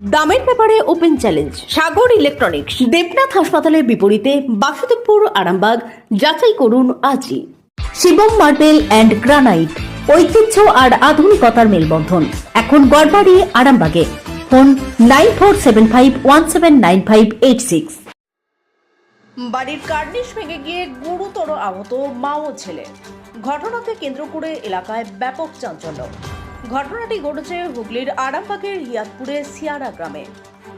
দামের ব্যাপারে open challenge, Sagar electronics, Debnath হাসপাতালের বিপরীতে বাসুদেবপুর, আরামবাগ, যাচাই করুন আজই। শিবম মার্বেল অ্যান্ড গ্রানাইট, ঐতিহ্য আর আধুনিকতার মেলবন্ধন। এখন গড়বাড়ি, আরামবাগে। Phone nine four seven five one seven nine five eight six. বাড়ির কার্নিশ ভেঙে গিয়ে গুরুতর আহত মা ও ছেলে। ঘটনাকে কেন্দ্র করে এলাকায় ব্যাপক চাঞ্চল্য। ঘটনাটি ঘটেছে হুগলির আরামবাগের হিয়াতপুরে সিয়ারা গ্রামে।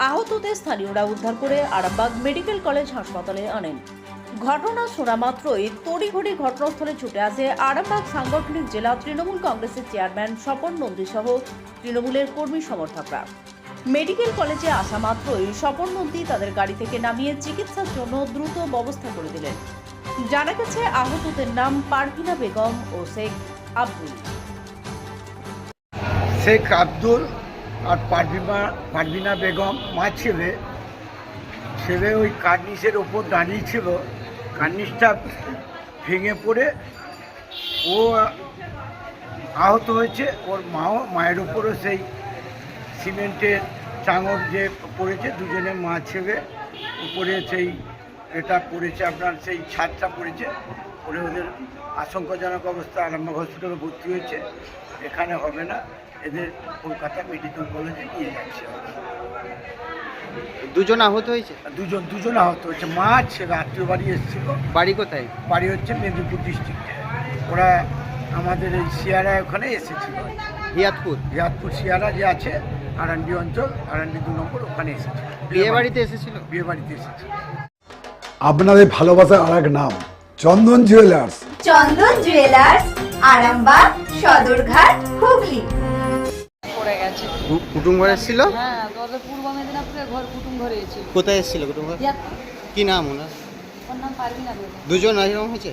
আহতদের স্থানীয়রা উদ্ধার করে আরামবাগ মেডিকেল কলেজ হাসপাতালে আনেন। ঘটনা শোনা মাত্রই তড়িঘড়ি ঘটনাস্থলে ছুটে আসে আরামবাগ সাংগঠনিক জেলা তৃণমূল কংগ্রেসের চেয়ারম্যান স্বপন নন্দী সহ তৃণমূলের কর্মী সমর্থকরা। মেডিকেল কলেজে আসা মাত্রই স্বপন নন্দী তাদের গাড়ি থেকে নামিয়ে চিকিৎসার জন্য দ্রুত ব্যবস্থা করে দিলেন। জানা গেছে, আহতদের নাম পারভিনা বেগম ও শেখ আব্দুল। শেখ আব্দুল আর পারভিমা, পারভিনা বেগম, মা ছেলে। ছেলে ওই কার্নিসের ওপর দাঁড়িয়ে ছিল। কার্নিসটা ভেঙে পড়ে। ও আহত হয়েছে। ওর মাও মায়ের উপরও সেই সিমেন্টের চাঙর যে পড়েছে দুজনে মা ছেলে উপরে সেই এটা পড়েছে, আপনার সেই ছাদটা পড়েছে। পড়ে ওদের আশঙ্কাজনক অবস্থা আরামবাগ হসপিটালে ভর্তি হয়েছে। এখানে হবে না। এদের কলকাতা মেডিকেল কলেজে নিয়ে যাচ্ছে দুজন আহত হয়েছে? দুজন দুজন আহত হয়েছে। মা ছেলে আত্মীয় বাড়ি এসেছিল। বাড়ি কোথায়? বাড়ি হচ্ছে মেদিনীপুর ডিস্ট্রিক্টে ওরা আমাদের এই শিয়ারা ওখানে এসেছিল। হিয়াতপুর? রিয়াদপুর শিয়ারা যে আছে আরান্ডি অঞ্চল আরান্ডি দু নম্বর ওখানে এসেছিল। বিয়ে বাড়িতে এসেছিল? বিয়ে বাড়িতে এসেছিল। আপনাদের ভালোবাসার আর এক নাম। Chandan jewellers Chandan jewellers Arambagh Sadarghat Hooghly. পড়ে গেছে। কুটুম ঘর এসেছিল হ্যাঁ তোদের পূর্ব মেদিনীপুরে ঘর কুটুম ঘরে এসেছিল কোথায় এসেছিল কুটুম ঘর? কি নাম ওনার? ওর নাম পারবি না বেগম দুজন এরকম হয়েছে?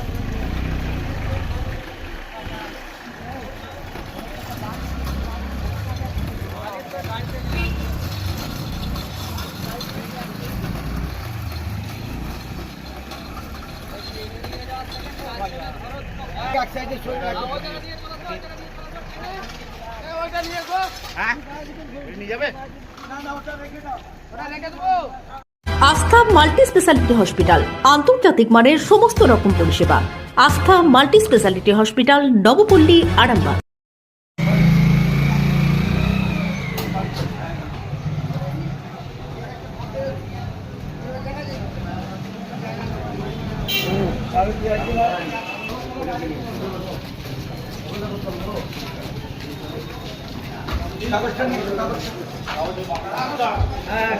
একজন আব্দুল্লাহ আস্থা মাল্টি স্পেশালিটি হসপিটাল, আন্তর্জাতিক মানের সমস্ত রকম পরিষেবা। Astha multi speciality hospital, Nabapalli, Arambagh. 那个什么，那个，哎，